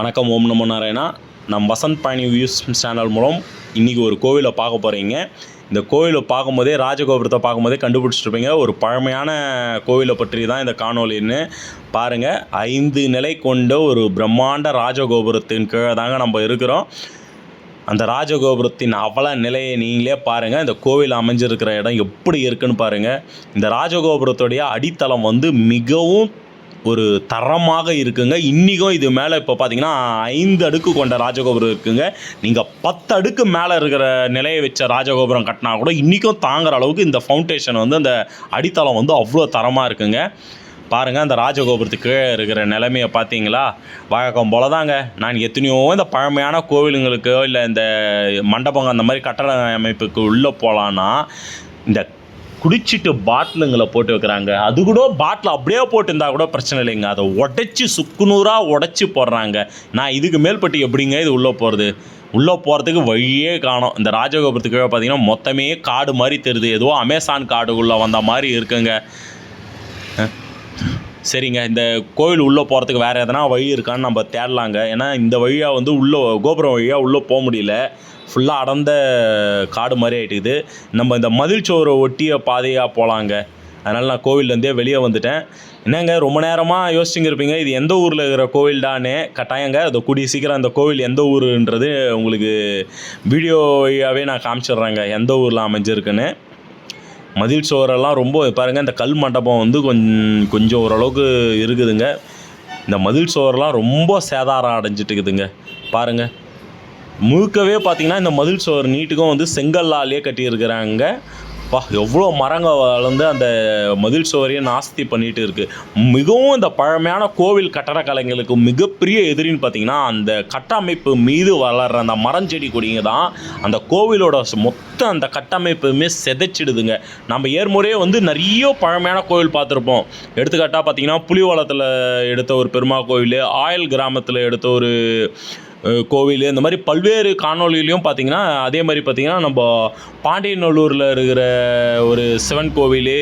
வணக்கம் ஓம் நமோ நாராயணா. நம் வசந்த் பயணி வியூஸ் சேனல் மூலம் இன்றைக்கி ஒரு கோவிலை பார்க்க போகிறீங்க இந்த கோவிலை பார்க்கும்போதே ராஜகோபுரத்தை பார்க்கும்போதே கண்டுபிடிச்சிருப்பீங்க. ஒரு பழமையான கோவிலை பற்றி தான் இந்த காணொலின்னு பாருங்கள் ஐந்து நிலை கொண்ட ஒரு பிரம்மாண்ட ராஜகோபுரத்தின் கீழே தாங்க நம்ம இருக்கிறோம். அந்த ராஜகோபுரத்தின் அவல நிலையை நீங்களே பாருங்கள் இந்த கோவில் அமைஞ்சிருக்கிற இடம் எப்படி இருக்குன்னு பாருங்கள் இந்த ராஜகோபுரத்துடைய அடித்தளம் வந்து மிகவும் ஒரு தரமாக இருக்குங்க. இன்றைக்கும் இது மேலே இப்போ பார்த்தீங்கன்னா ஐந்து அடுக்கு கொண்ட ராஜகோபுரம் இருக்குங்க. நீங்கள் பத்து அடுக்கு மேலே இருக்கிற நிலையை வச்ச ராஜகோபுரம் கட்டினா கூட இன்றைக்கும் தாங்குற அளவுக்கு இந்த ஃபவுண்டேஷன் வந்து அந்த அடித்தளம் வந்து அவ்வளோ தரமாக இருக்குங்க. பாருங்கள் அந்த ராஜகோபுரத்துக்கு கீழே இருக்கிற நிலைமையை பார்த்தீங்களா வழக்கம் போல தாங்க நான் எத்தனையோ இந்த பழமையான கோவிலுங்களுக்கோ இல்லை இந்த மண்டபங்க அந்த மாதிரி கட்டட அமைப்புக்கு உள்ளே போகலான்னா இந்த குடிச்சிட்டு பாட்டிலுங்களை போட்டு வைக்கிறாங்க. அது கூட பாட்டில் அப்படியே போட்டிருந்தா கூட பிரச்சனை இல்லைங்க. அதை உடச்சி சுக்குநூறாக உடச்சி போடுறாங்க. நான் இதுக்கு மேல்பட்டு எப்படிங்க இது உள்ளே போகிறது உள்ளே போகிறதுக்கு வழியே காணோம். இந்த ராஜகோபுரத்துக்கு கீழே பார்த்தீங்கன்னா மொத்தமே காடு மாதிரி தெரியுது. ஏதோ அமேசான் காடுக்குள்ளே வந்த மாதிரி இருக்குங்க. சரிங்க. இந்த கோவில் உள்ளே போகிறதுக்கு வேறு எதனா வழி இருக்கான்னு நம்ம தேடலாங்க. ஏன்னா இந்த வழியாக வந்து உள்ளே கோபுரம் வழியாக உள்ளே போக முடியல. ஃபுல்லாக அடர்ந்த காடு மாதிரி ஆகிட்டுக்குது நம்ம இந்த மதில் சோறு ஒட்டிய பாதையாக போகலாங்க அதனால் நான் கோவில்லேருந்தே வெளியே வந்துட்டேன். என்னங்க ரொம்ப நேரமாக யோசிச்சுங்க இருப்பீங்க இது எந்த ஊரில் இருக்கிற கோவில்டான்னு? கட்டாயங்க அது கூடிய சீக்கிரம் அந்த கோவில் எந்த ஊருன்றது உங்களுக்கு வீடியோவாகவே நான் காமிச்சிடுறேங்க எந்த ஊரில் அமைஞ்சிருக்குன்னு. மதில் சோறெல்லாம் ரொம்ப பாருங்கள் இந்த கல் மண்டபம் வந்து கொஞ்சம் கொஞ்சம் ஓரளவுக்கு இருக்குதுங்க. இந்த மதில் சோறெல்லாம் ரொம்ப சேதாரம் அடைஞ்சிட்டு இருக்குதுங்க பாருங்கள் முழுக்கவே பார்த்தீங்கன்னா இந்த மதில் சுவர் நீட்டுக்கும் வந்து செங்கல்லாலேயே கட்டியிருக்கிறாங்க. பா எவ்வளோ மரங்கள் வளர்ந்து அந்த மதில் சுவரையும் நாஸ்தி பண்ணிட்டு இருக்கு. மிகவும் இந்த பழமையான கோவில் கட்டடக்கலைங்களுக்கு மிகப்பெரிய எதிரின்னு பார்த்தீங்கன்னா அந்த கட்டமைப்பு மீது வளர்கிற அந்த மரம் செடி கொடிங்க தான் அந்த கோவிலோட மொத்த அந்த கட்டமைப்புமே செதைச்சிடுதுங்க. நம்ம ஏற்முறையே வந்து நிறைய பழமையான கோவில் பார்த்துருப்போம். எடுத்துக்காட்டாக பார்த்தீங்கன்னா புலிவளத்தில் எடுத்த ஒரு பெருமா கோவில் ஆயல் கிராமத்தில் எடுத்த ஒரு கோவில் இந்த மாதிரி பல்வேறு காணொலியிலையும் பார்த்தீங்கன்னா அதே மாதிரி பார்த்தீங்கன்னா நம்ம பாண்டியநல்லூரில் இருக்கிற ஒரு சிவன் கோவில்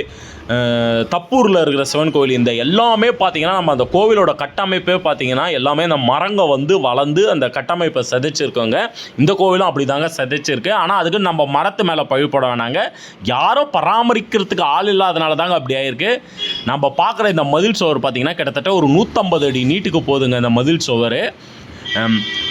தப்பூரில் இருக்கிற சிவன் கோவில் இந்த எல்லாமே பார்த்தீங்கன்னா நம்ம அந்த கோவிலோட கட்டமைப்பே பார்த்தீங்கன்னா எல்லாமே அந்த மரங்க வந்து வளர்ந்து அந்த கட்டமைப்பை சிதைச்சிருக்கோங்க. இந்த கோவிலும் அப்படி தாங்க சிதைச்சிருக்கு. ஆனால் அதுக்கு நம்ம மரத்து மேலே பழிப்பட வேணாங்க. யாரும் பராமரிக்கிறதுக்கு ஆள் இல்லாதனால தாங்க அப்படி ஆயிருக்கு. நம்ம பார்க்குற இந்த மதில் சுவர் பார்த்தீங்கன்னா கிட்டத்தட்ட ஒரு நூற்றம்பது அடி நீட்டுக்கு போகுதுங்க இந்த மதில் சுவர்.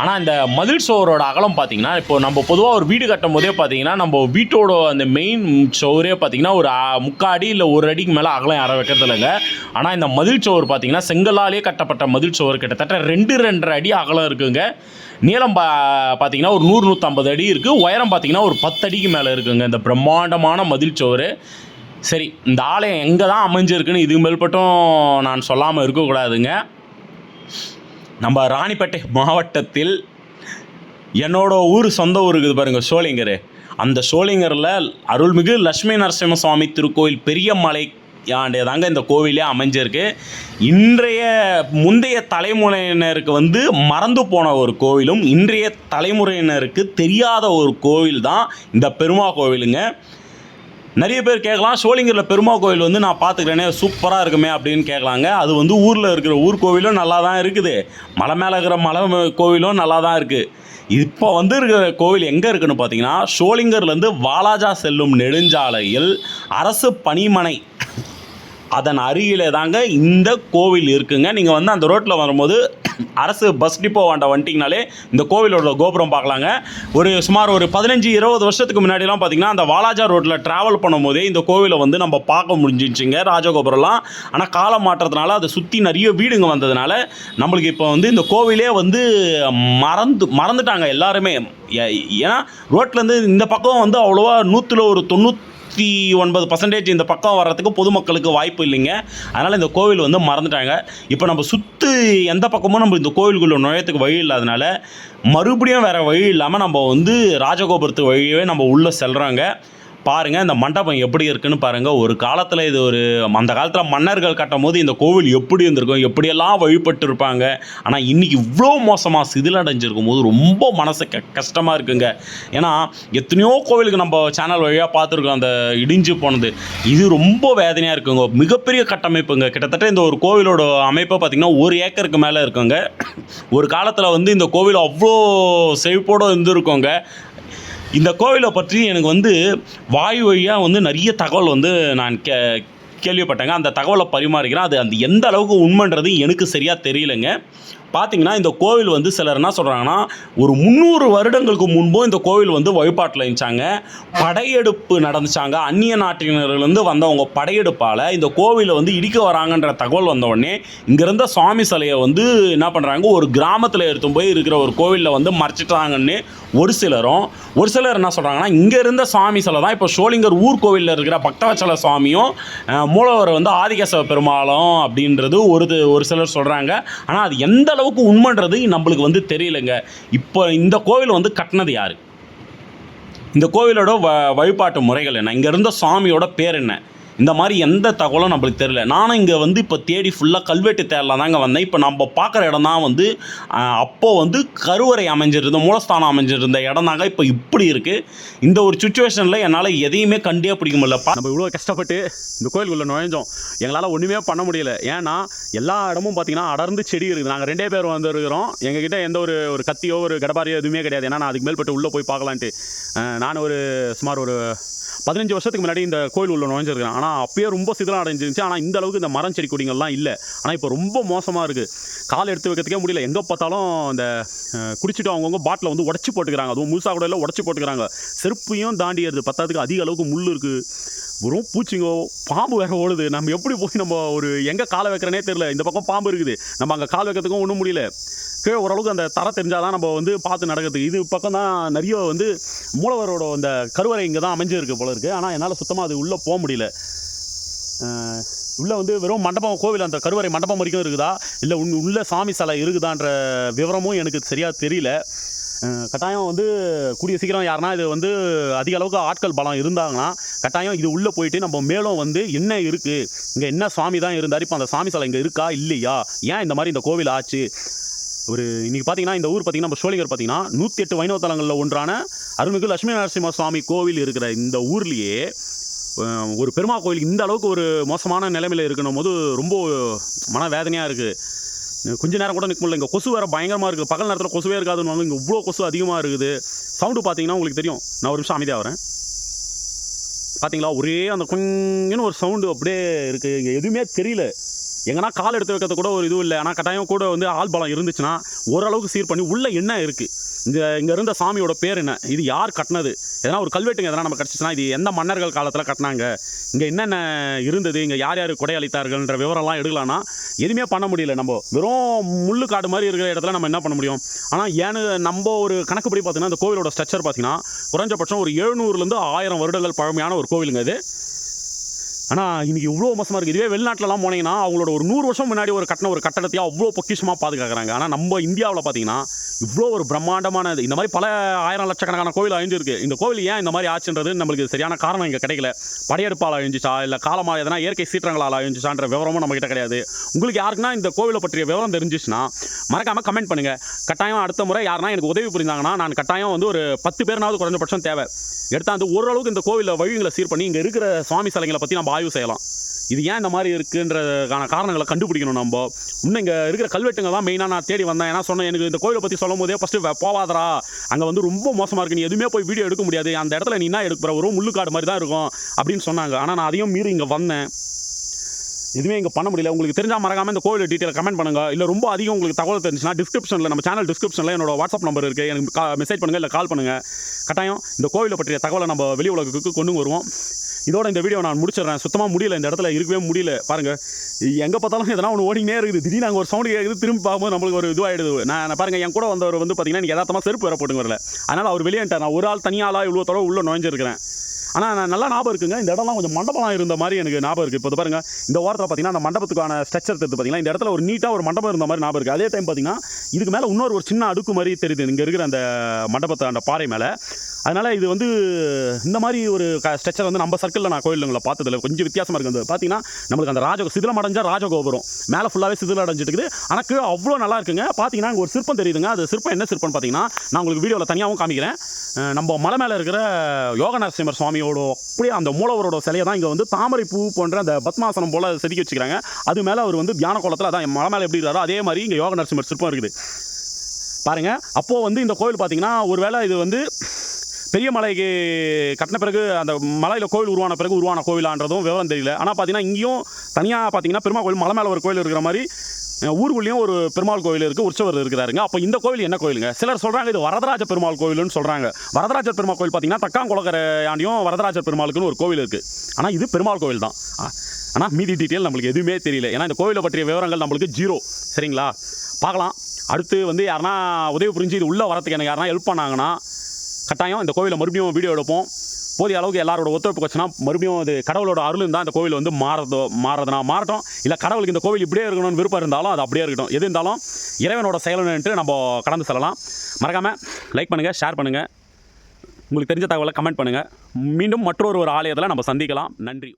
ஆனால் இந்த மதில் சுவரோட அகலம் பார்த்தீங்கன்னா இப்போ நம்ம பொதுவாக ஒரு வீடு கட்டும் போதே பார்த்தீங்கன்னா நம்ம வீட்டோட அந்த மெயின் சுவரே பார்த்தீங்கன்னா ஒரு முக்காடி அடி இல்லை ஒரு அடிக்கு மேலே அகலம் யாரும் வைக்கிறது இல்லைங்க ஆனால் இந்த மதில் சுவர் பார்த்தீங்கன்னா செங்கலாலே கட்டப்பட்ட மதில் சுவர் கிட்டத்தட்ட ரெண்டு ரெண்டரை அடி அகலம் இருக்குங்க. நீளம் பா பார்த்தீங்கன்னா ஒரு நூறு நூற்றம்பது அடி இருக்குது உயரம் பார்த்தீங்கன்னா ஒரு பத்து அடிக்கு மேலே இருக்குங்க இந்த பிரம்மாண்டமான மதில் சுவர் சரி இந்த ஆலயம் எங்கே தான் அமைஞ்சிருக்குன்னு இது மேல்பட்டும் நான் சொல்லாமல் இருக்கக்கூடாதுங்க. நம்ம ராணிப்பேட்டை மாவட்டத்தில் என்னோட ஊர் சொந்த ஊர் இருக்குது பாருங்க சோளிங்கர் அந்த சோளிங்கரில் அருள்மிகு லட்சுமி நரசிம்ம சுவாமி திருக்கோயில் பெரியமலை ஆண்டே தாங்க இந்த கோவிலே அமைஞ்சிருக்கு. இன்றைய முந்தைய தலைமுறையினருக்கு வந்து மறந்து போன ஒரு கோவிலும் இன்றைய தலைமுறையினருக்கு தெரியாத ஒரு கோவில் தான் இந்த பெருமா கோவிலுங்க. நிறைய பேர் கேட்கலாம் சோழிங்கரில் பெருமா கோவில் வந்து நான் பார்த்துக்கிறேனே சூப்பராக இருக்குமே அப்படின்னு கேட்கலாங்க. அது வந்து ஊரில் இருக்கிற ஊர் கோவிலும் நல்லா தான் இருக்குது. மலை மேலே இருக்கிற மலை கோவிலும் நல்லா தான் இருக்குது இப்போ வந்து இருக்கிற கோவில் எங்கே இருக்குன்னு பார்த்தீங்கன்னா சோழிங்கர்லேருந்து வாலாஜா செல்லும் நெடுஞ்சாலையில் அரசு பணிமனை. அதன் அருகிலே தாங்க இந்த கோவில் இருக்குங்க. நீங்கள் வந்து அந்த ரோட்டில் வரும்போது அரசு பஸ் டிப்போ வாண்ட வந்துட்டிங்கனாலே இந்த கோவிலோட கோபுரம் பார்க்கலாங்க. ஒரு சுமார் ஒரு பதினஞ்சு இருபது வருஷத்துக்கு முன்னாடிலாம் பார்த்தீங்கன்னா அந்த வாலாஜா ரோட்டில் ட்ராவல் பண்ணும்போதே இந்த கோவிலை வந்து நம்ம பார்க்க முடிஞ்சிச்சுங்க ராஜகோபுரம்லாம். ஆனால் காலம் மாற்றத்தினால அதை சுற்றி நிறைய வீடுங்க வந்ததுனால நம்மளுக்கு இப்போ வந்து இந்த கோவிலே வந்து மறந்து மறந்துட்டாங்க எல்லாருமே. ஏ- ஏன்னா ரோட்லேருந்து இந்த பக்கம் வந்து அவ்வளோவா நூற்றில் ஒரு சிக்ஸ்டி ஒன்பது பர்சன்டேஜ் இந்த பக்கம் வர்றதுக்கு பொதுமக்களுக்கு வாய்ப்பு இல்லைங்க. அதனால் இந்த கோவில் வந்து மறந்துட்டாங்க. இப்போ நம்ம சுற்று எந்த பக்கமும் நம்ம இந்த கோவிலுக்குள்ளே நுழையத்துக்கு வழி இல்லாதனால மறுபடியும் வேறு வழி இல்லாமல் நம்ம வந்து ராஜகோபுரத்து வழியவே நம்ம உள்ளே செல்கிறாங்க பாருங்கள் இந்த மண்டபம் எப்படி இருக்குன்னு பாருங்கள் ஒரு காலத்தில் இது ஒரு அந்த காலத்தில் மன்னர்கள் கட்டும் போது இந்த கோவில் எப்படி இருந்திருக்கும் எப்படியெல்லாம் வழிபட்டு இருப்பாங்க ஆனால் இன்றைக்கி இவ்வளோ மோசமாக சிதிலடைஞ்சிருக்கும் போது ரொம்ப மனசு க கஷ்டமாக இருக்குங்க. ஏன்னா எத்தனையோ கோவிலுக்கு நம்ம சேனல் வழியாக பார்த்துருக்கோம் அந்த இடிஞ்சு போனது. இது ரொம்ப வேதனையாக இருக்குங்க. மிகப்பெரிய கட்டமைப்புங்க. கிட்டத்தட்ட இந்த ஒரு கோவிலோட அமைப்பை பார்த்திங்கன்னா ஒரு ஏக்கருக்கு மேலே இருக்குங்க. ஒரு காலத்தில் வந்து இந்த கோவில் அவ்வளோ செழிப்போடு இருந்திருக்கோங்க. இந்த கோவிலை பற்றி எனக்கு வந்து வாய் வழியாக வந்து நிறைய தகவல் வந்து நான் கே கேள்விப்பட்டேங்க. அந்த தகவலை பரிமாறிக்கிறேன். அது அந்த எந்த அளவுக்கு உண்மைன்றது எனக்கு சரியாக தெரியலைங்க. பார்த்தீங்கன்னா இந்த கோவில் வந்து சிலர் என்ன சொல்கிறாங்கன்னா ஒரு முந்நூறு வருடங்களுக்கு முன்பும் இந்த கோவில் வந்து வழிபாட்டில் இருந்துச்சாங்க. படையெடுப்பு நடந்துச்சாங்க. அந்நிய நாட்டினர்கள்லேருந்து வந்தவங்க படையெடுப்பால் இந்த கோவிலை வந்து இடிக்க வராங்கன்ற தகவல் வந்தவுடனே இங்கேருந்த சுவாமி சிலையை வந்து என்ன பண்ணுறாங்க ஒரு கிராமத்தில் எடுத்து போய் இருக்கிற ஒரு கோவிலில் வந்து மறைச்சிட்டாங்கன்னு ஒரு சிலரும் ஒரு சிலர் என்ன சொல்கிறாங்கன்னா இங்கே இருந்த சுவாமி சிலை தான் இப்போ சோளிங்கர் ஊர் கோவிலில் இருக்கிற பக்தவச்சல சுவாமியும் மூலவர் வந்து ஆதிகேசவ பெருமாளும் அப்படின்றது ஒரு ஒரு சிலர் சொல்கிறாங்க ஆனால் அது எந்த அளவுக்கு உண்மைன்றது நம்மளுக்கு வந்து தெரியலைங்க. இப்போ இந்த கோவில் வந்து கட்டினது யார்? இந்த கோவிலோட வ வழிபாட்டு முறைகள் என்ன? இங்கே இருந்த சாமியோட பேர் என்ன? இந்த மாதிரி எந்த தகவலும் நம்மளுக்கு தெரியல. நானும் இங்கே வந்து இப்போ தேடி ஃபுல்லாக கல்வெட்டு தேடலாம் தாங்க வந்தேன். இப்போ நம்ம பார்க்குற இடம் தான் வந்து அப்போது வந்து கருவறை அமைஞ்சிருந்த மூலஸ்தானம் அமைஞ்சிருந்த இடம் தாங்க இப்போ இப்படி இருக்குது இந்த ஒரு சுச்சுவேஷனில் என்னால் எதையுமே கண்டே பிடிக்க முடியல. பா- நம்ம இவ்வளோ கஷ்டப்பட்டு இந்த கோயிலுக்குள்ளே நுழைஞ்சோம். எங்களால் ஒன்றுமே பண்ண முடியல. ஏன்னா எல்லா இடமும் பார்த்தீங்கன்னா அடர்ந்து செடி இருக்குது. நாங்கள் ரெண்டே பேர் வந்துருக்கிறோம். எங்ககிட்ட எந்த ஒரு ஒரு கத்தியோ ஒரு கடபாரியோ எதுவுமே கிடையாது. ஏன்னா நான் அதுக்கு மேல்பட்டு உள்ளே போய் பார்க்கலான்ட்டு. நான் ஒரு சுமார் ஒரு பதினஞ்சு வருஷத்துக்கு முன்னாடி இந்த கோயில் உள்ள நுழைஞ்சிருக்கிறேன். ஆனால் அப்பயே ரொம்ப சிதலம் அடைஞ்சிருந்துச்சு. ஆனால் இந்த அளவுக்கு இந்த மரம் செடி கொடிங்கள்லாம் இல்லை. ஆனால் இப்போ ரொம்ப மோசமாக இருக்குது கால் எடுத்து வைக்கிறதுக்கே முடியல. எங்கே பார்த்தாலும் இந்த குடிச்சிட்டு அவங்கவுங்க பாட்டில் வந்து உடச்சி போட்டுக்கிறாங்க. அதுவும் முழுசா கூட இல்லை உடச்சி போட்டுக்கிறாங்க. செருப்பையும் தாண்டி ஏறுது பத்தாதுக்கு அதிக அளவுக்கு முள் இருக்குது வெறும் பூச்சிங்கோ பாம்பு வேற ஓடுது. நம்ம எப்படி போய் நம்ம ஒரு எங்கே காலை வைக்கிறனே தெரில இந்த பக்கம் பாம்பு இருக்குது. நம்ம அங்கே கால் வைக்கிறதுக்கும் ஒன்றும் முடியல. கீழே ஓரளவுக்கு அந்த தர தெரிஞ்சால் தான் நம்ம வந்து பார்த்து நடக்கிறது. இது பக்கம் தான் நிறைய வந்து மூலவரோட அந்த கருவறை இங்கே தான் அமைஞ்சிருக்கு போல இருக்குது ஆனால் என்னால் சுத்தமாக அது உள்ளே போக முடியல. உள்ளே வந்து வெறும் மண்டபம் கோவில் அந்த கருவறை மண்டபம் வரைக்கும் இருக்குதா? இல்லை உன் உள்ள சாமி சிலை இருக்குதான்ற விவரமும் எனக்கு சரியாக தெரியல. கட்டாயம் வந்து கூடிய சீக்கிரம் யாருன்னா இது வந்து அதிக அளவுக்கு ஆட்கள் பலம் இருந்தாங்கன்னா கட்டாயம் இது உள்ளே போயிட்டு நம்ம மேலும் வந்து என்ன இருக்குது இங்கே என்ன சுவாமி தான் இருந்தார்? இப்போ அந்த சாமி சிலை இங்கே இருக்கா? இல்லையா? ஏன் இந்த மாதிரி இந்த கோவில் ஆச்சு? ஒரு இன்றைக்கி பார்த்தீங்கன்னா இந்த ஊர் பார்த்தீங்கன்னா நம்ம சோழிகர் பார்த்தீங்கன்னா நூற்றி எட்டு வைணவ தலங்களில் ஒன்றான அருள்மிகு லட்சுமி நரசிம்ம சுவாமி கோவில் இருக்கிற இந்த ஊர்லேயே ஒரு பெருமா கோயில் இந்த அளவுக்கு ஒரு மோசமான நிலைமையில் இருக்கணும் போது ரொம்ப மன வேதனையாக இருக்குது கொஞ்ச நேரம் கூட நிற்க முடியல. இங்கே கொசு வேறு பயங்கரமாக இருக்குது. பகல் நேரத்தில் கொசுவே இருக்காதுன்னு இங்கே இவ்வளோ கொசு அதிகமாக இருக்குது. சவுண்டு பார்த்தீங்கன்னா உங்களுக்கு தெரியும். நான் ஒரு நிமிஷம் அமைதியாக வரேன். பார்த்தீங்களா ஒரே அந்த கொஞ்சம் ஒரு சவுண்டு அப்படியே இருக்குது இங்கே எதுவுமே தெரியல. எங்கன்னா கால் எடுத்து வைக்கிறது கூட ஒரு இதுவும் இல்லை. ஆனால் கட்டாயம் கூட வந்து ஆள் பலம் இருந்துச்சுன்னா ஓரளவுக்கு சீர் பண்ணி உள்ளே என்ன இருக்குது இந்த இங்கே இருந்த சாமியோட பேர் என்ன? இது யார் கட்டினது? எதனா ஒரு கல்வெட்டுங்க எதனா நம்ம கிடச்சிச்சுன்னா இது எந்த மன்னர்கள் காலத்தில் கட்டினாங்க? இங்கே என்னென்ன இருந்தது? இங்கே யார் யார் கொடையளித்தார்கள்ன்ற விவரம்லாம் எடுக்கலாம்னா எதுவுமே பண்ண முடியல நம்ம. வெறும் முள்ளு காடு மாதிரி இருக்கிற இடத்துல நம்ம என்ன பண்ண முடியும்? ஆனால் ஏன்னு நம்ம ஒரு கணக்குப்படி பார்த்தீங்கன்னா இந்த கோவிலோட ஸ்ட்ரக்சர் பார்த்தீங்கன்னா குறைஞ்சபட்சம் ஒரு எழுநூறுலேருந்து ஆயிரம் வருடங்கள் பழமையான ஒரு கோவிலுங்க இது ஆனால் இன்றைக்கி இவ்வளோ மோசமாக இருக்குது இதுவே வெளிநாட்டிலலாம் போனீங்கன்னா அவங்களோட ஒரு நூறு வருஷம் முன்னாடி ஒரு கட்டின ஒரு கட்டடத்தையாக அவ்வளோ பொக்கிஷமாக பாதுகாக்கிறாங்க. ஆனால் நம்ம இந்தியாவில் பார்த்தீங்கன்னா இவ்வளோ ஒரு பிரம்மாண்டமான இது. இந்த மாதிரி பல ஆயிரம் லட்சக்கணக்கான கோவில் அழிஞ்சிருக்கு. இந்த கோவில் ஏன் இந்த மாதிரி ஆச்சுன்றது நம்மளுக்கு சரியான காரணம் இங்கே கிடைக்கல. படையெடுப்பால் அழிஞ்சிச்சா? இல்லை காலமாக எதனா இயற்கை சீற்றங்களால் அழிஞ்சிச்சான்ற விவரமும் நம்மகிட்ட கிடையாது. உங்களுக்கு யாருக்குன்னா இந்த கோவிலை பற்றிய விவரம் தெரிஞ்சிச்சுன்னா மறக்காமல் கமெண்ட் பண்ணுங்கள் கட்டாயம் அடுத்த முறை யாருன்னா எனக்கு உதவி புரிந்தாங்கன்னா நான் கட்டாயம் வந்து ஒரு பத்து பேர்னாவது குறைஞ்சபட்சம் தேவை. எடுத்தாந்து ஓரளவுக்கு இந்த கோவிலில் வழிகளை சீர் பண்ணி இங்கே இருக்கிற சுவாமி சிலைங்களை பற்றி நம்ம ஆய்வு செய்யலாம். இது ஏன் இந்த மாதிரி இருக்குன்றதுக்கான காரணங்களை கண்டுபிடிக்கணும் நம்ம. இன்னும் இங்கே இருக்கிற கல்வெட்டுங்க தான் மெயினாக நான் தேடி வந்தேன். ஏன்னா சொன்னேன் எனக்கு இந்த கோவிலை பற்றி சொல்லும் போதே ஃபஸ்ட்டு போவாதரா அங்கே வந்து ரொம்ப மோசமாக இருக்கு. நீ எதுவுமே போய் வீடியோ எடுக்க முடியாது. அந்த இடத்துல நீ என்ன எடுக்கிற ஒரு முள்ளுக்காடு மாதிரி தான் இருக்கும் அப்படின்னு சொன்னாங்க. ஆனால் நான் அதையும் மீறி இங்கே வந்தேன். எதுவுமே இங்கே பண்ண முடியல. உங்களுக்கு தெரிஞ்சால் மறக்காமல் இந்த கோவில் டீட்டெயில் கமெண்ட் பண்ணுங்கள் இல்லை ரொம்ப அதிகம் உங்களுக்கு தகவல் தெரிஞ்சுன்னா டிஸ்கிரிப்ஷனில் நம்ம சேனல் டிஸ்கிரிப்ஷனில் என்னோட வாட்ஸ்அப் நம்பர் இருக்குது எனக்கு மெசேஜ் பண்ணுங்கள் இல்லை கால் பண்ணுங்கள் கட்டாயம் இந்த கோவிலை பற்றிய தகவலை நம்ம வெளி உலகத்துக்கு கொண்டு வருவோம். இதோட இந்த வீடியோ நான் முடிச்சிடுறேன். சுத்தமாக முடியல இந்த இடத்துல இருக்கவே முடியல. பாருங்கள் எங்கே பார்த்தாலும் எதனா ஒன்று ஓடினே இருக்குது. திடீர்னு அங்கே ஒரு சவுண்டு கேட்குது திரும்பி பார்க்கும்போது நம்மளுக்கு ஒரு இதுவாகிடுது நான் நான் பாருங்கள் என் கூட வந்தவர் வந்து பார்த்தீங்கன்னா எனக்கு யதார்த்தமாக செருப்பு வேற போட்டுங்க வரல. அதனால் அவர் வெளியேன்ட்டார் நான் ஒரு ஆள் தனியாளாக இவ்வளோ தடவை உள்ளே நுழைஞ்சிருக்கிறேன். ஆனால் நான் நல்லா ஞாபகம் இருக்குங்க. இந்த இடம்லாம் கொஞ்சம் மண்டபம் இருந்த மாதிரி எனக்கு ஞாபகம் இருக்குது இப்போ பாருங்கள் பாருங்க இந்த ஓரத்தில் பார்த்தீங்கன்னா அந்த மண்டபத்துக்கான ஸ்ட்ரக்சர் எடுத்து பார்த்தீங்கன்னா இந்த இடத்துல ஒரு நீட்டாக ஒரு மண்டபம் இருந்த மாதிரி ஞாபகம் இருக்குது அதே டைம் பார்த்தீங்கன்னா இதுக்கு மேலே இன்னொரு ஒரு சின்ன அடுக்கு மாதிரி தெரியுது. இங்கே இருக்கிற அந்த மண்டபத்தை அந்த பாறை மேலே. அதனால் இது வந்து இந்த மாதிரி ஒரு ஸ்ட்ரக்சர் வந்து நம்ம சர்க்கிளில் நான் கோயிலுங்களை பார்த்ததில்ல. கொஞ்சம் வித்தியாசமாக இருக்குது பார்த்தீங்கன்னா நம்மளுக்கு அந்த ராஜ சிதிலம் அடைஞ்ச ராஜகோபுரம். மேலே ஃபுல்லாகவே சிதிலம் அடைஞ்சிட்டு இருக்குது. ஆனால் கீழே அவ்வளோ நல்லா இருக்குங்க. பார்த்தீங்கன்னா அங்கே ஒரு சிற்பம் தெரியுதுங்க. அது சிற்பம் என்ன சிற்பம்னு பார்த்தீங்கன்னா நான் உங்களுக்கு வீடியோவில் தனியாகவும் காமிக்கிறேன். நம்ம மலை மேலே இருக்கிற யோக நரசிம்மர் சுவாமியோட அப்படியே அந்த மூலவரோட சிலையை தான் இங்கே வந்து தாமரை பூ போன்ற அந்த பத்மாசனம் போல் செதுக்கி வச்சுக்கிறாங்க. அது மேலே அவர் வந்து தியான கோலத்தில் அதான் மலை மேலே எப்படி இருக்காரோ அதே மாதிரி இங்கே யோக நரசிம்மர் சிற்பம் இருக்குது. பாருங்கள் அப்போது வந்து இந்த கோயில் பார்த்தீங்கன்னா ஒருவேளை இது வந்து பெரிய மலைக்கு கட்டின பிறகு அந்த மலையில் கோவில் உருவான பிறகு உருவான கோவிலான்றதும் விவரம் தெரியல. ஆனால் பார்த்தீங்கன்னா இங்கேயும் தனியாக பார்த்தீங்கன்னா பெருமாள் கோவில் மலை மேலே ஒரு கோவில் இருக்கிற மாதிரி ஊருக்குள்ளேயும் ஒரு பெருமாள் கோவில் இருக்குது உற்சவர் இருக்கிறாருங்க. அப்போ இந்த கோவில் என்ன கோயிலுங்க? சிலர் சொல்கிறாங்க இது வரதராஜ பெருமாள் கோவில்னு சொல்கிறாங்க வரதராஜர் பெருமாள் கோவில் பார்த்தீங்கன்னா தக்காங்குளக்கரையாண்டியும் வரதராஜர் பெருமாளுக்குன்னு ஒரு கோவில் இருக்குது ஆனால் இது பெருமாள் கோவில் தான். ஆனால் மீதி டீட்டெயில் நம்மளுக்கு எதுவுமே தெரியல. ஏன்னா இந்த கோவிலை பற்றிய விவரங்கள் நம்மளுக்கு ஜீரோ சரிங்களா? பார்க்கலாம். அடுத்து வந்து யாருன்னா உதவி புரிஞ்சு இது உள்ளே வரத்துக்கு எனக்கு யாருன்னா ஹெல்ப் பண்ணாங்கன்னா கட்டாயம் இந்த கோவிலை மறுபடியும் வீடியோ எடுப்போம். போதிய அளவுக்கு எல்லாரோட ஒத்துழைப்பு வச்சுன்னா மறுபடியும் அது கடவுளோட அருள் இருந்தால் இந்த கோவில் வந்து மாறதோ மாறதுனா மாறட்டும். இல்லை கடவுளுக்கு இந்த கோவில் இப்படியே இருக்கணும்னு விருப்பம் இருந்தாலும் அது அப்படியே இருக்கட்டும். எது இருந்தாலும் இறைவனோட செயலுன்ட்டு நம்ம கடந்து செல்லலாம். மறக்காமல் லைக் பண்ணுங்கள் ஷேர் பண்ணுங்கள் உங்களுக்கு தெரிஞ்ச தகவலை கமெண்ட் பண்ணுங்கள் மீண்டும் மற்றொரு ஒரு ஆலயத்தில் நம்ம சந்திக்கலாம். நன்றி.